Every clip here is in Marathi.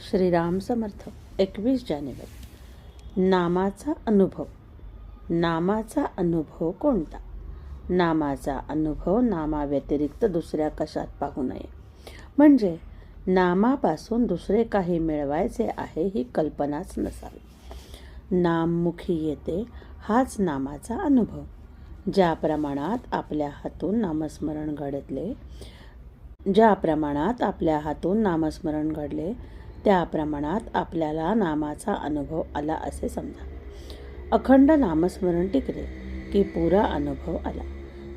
श्रीराम समर्थ एकवीस जानेवारी. नामाचा अनुभव. नामाचा अनुभव कोणता? नामाचा अनुभव नामाव्यतिरिक्त दुसऱ्या कशात पाहू नये. म्हणजे नामापासून दुसरे काही मिळवायचे आहे ही कल्पनाच नसावी. नाममुखी येते हाच नामाचा अनुभव. ज्या प्रमाणात आपल्या हातून नामस्मरण घडतले ज्या प्रमाणात आपल्या हातून नामस्मरण घडले त्या प्रमाणात आपल्याला नामाचा अनुभव आला असे समजा. अखंड नामस्मरण टिकले की पुरा अनुभव आला.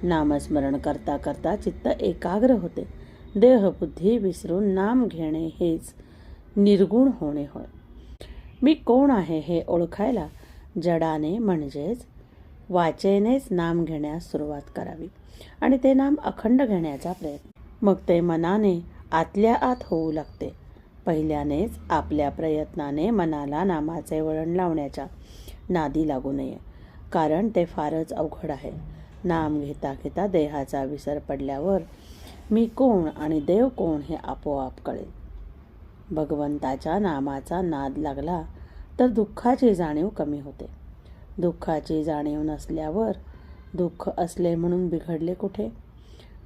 नामस्मरण करता करता चित्त एकाग्र होते. देहबुद्धी विसरून नाम घेणे हेच निर्गुण होणे होय. मी कोण आहे हे ओळखायला जडाने म्हणजेच वाचेनेच नाम घेण्यास सुरुवात करावी आणि ते नाम अखंड घेण्याचा प्रयत्न. मग ते मनाने आतल्या आत होऊ लागते. पहिल्यानेच आपल्या प्रयत्नाने मनाला नामाचे वळण लावण्याच्या नादी लागू नये. कारण ते फारच अवघड आहे. नाम घेता घेता देहाचा विसर पडल्यावर मी कोण आणि देव कोण हे आपोआप कळेल. भगवंताच्या नामाचा नाद लागला तर दुःखाची जाणीव कमी होते. दुःखाची जाणीव नसल्यावर दुःख असले म्हणून बिघडले कुठे?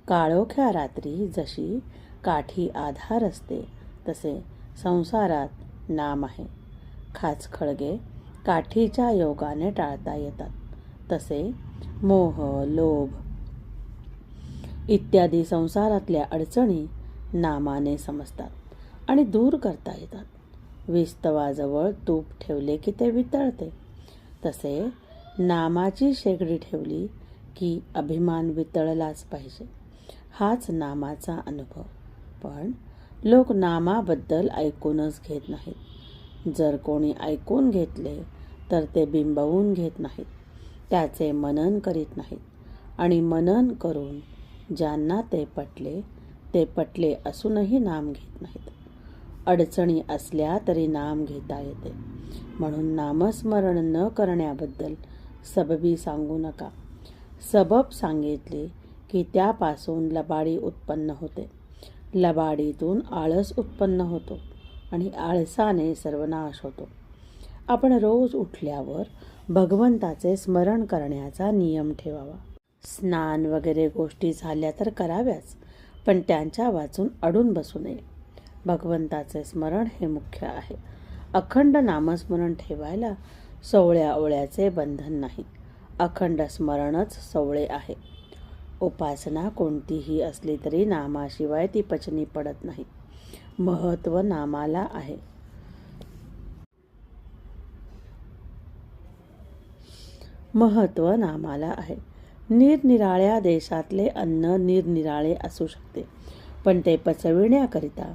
काळोख्या रात्री जशी काठी आधार असते तसे संसारात नाम आहे. खाच खळगे काठीच्या योगाने टाळता येतात. तसे मोह लोभ इत्यादी संसारातल्या अडचणी नामाने समजतात आणि दूर करता येतात. विस्तवाजवळ तूप ठेवले की ते वितळते. तसे नामाची शेगडी ठेवली की अभिमान वितळलाच पाहिजे. हाच नामाचा अनुभव. पण लोक नामाबद्दल ऐकूनच घेत नाहीत. जर कोणी ऐकून घेतले तर ते बिंबवून घेत नाहीत. त्याचे मनन करीत नाहीत. आणि मनन करून ज्यांना ते पटले ते पटले असूनही नाम घेत नाहीत. अडचणी असल्या तरी नाम घेता येते. म्हणून नामस्मरण न करण्याबद्दल सबबी सांगू नका. सबब सांगितली की त्यापासून लबाडी उत्पन्न होते. लबाडीतून आळस उत्पन्न होतो आणि आळसाने सर्वनाश होतो. आपण रोज उठल्यावर भगवंताचे स्मरण करण्याचा नियम ठेवावा. स्नान वगैरे गोष्टी झाल्या तर कराव्याच पण त्यांच्या वाचून अडून बसू नये. भगवंताचे स्मरण हे मुख्य आहे. अखंड नामस्मरण ठेवायला सोवळ्या ओळ्याचे बंधन नाही. अखंड स्मरणच सोवळे आहे. उपासना कोणतीही असली तरी नामाशिवाय ती पचनी पडत नाही. महत्त्व नामाला आहे. महत्त्व नामाला आहे. निरनिराळ्या देशातले अन्न निरनिराळे असू शकते पण ते पचविण्याकरिता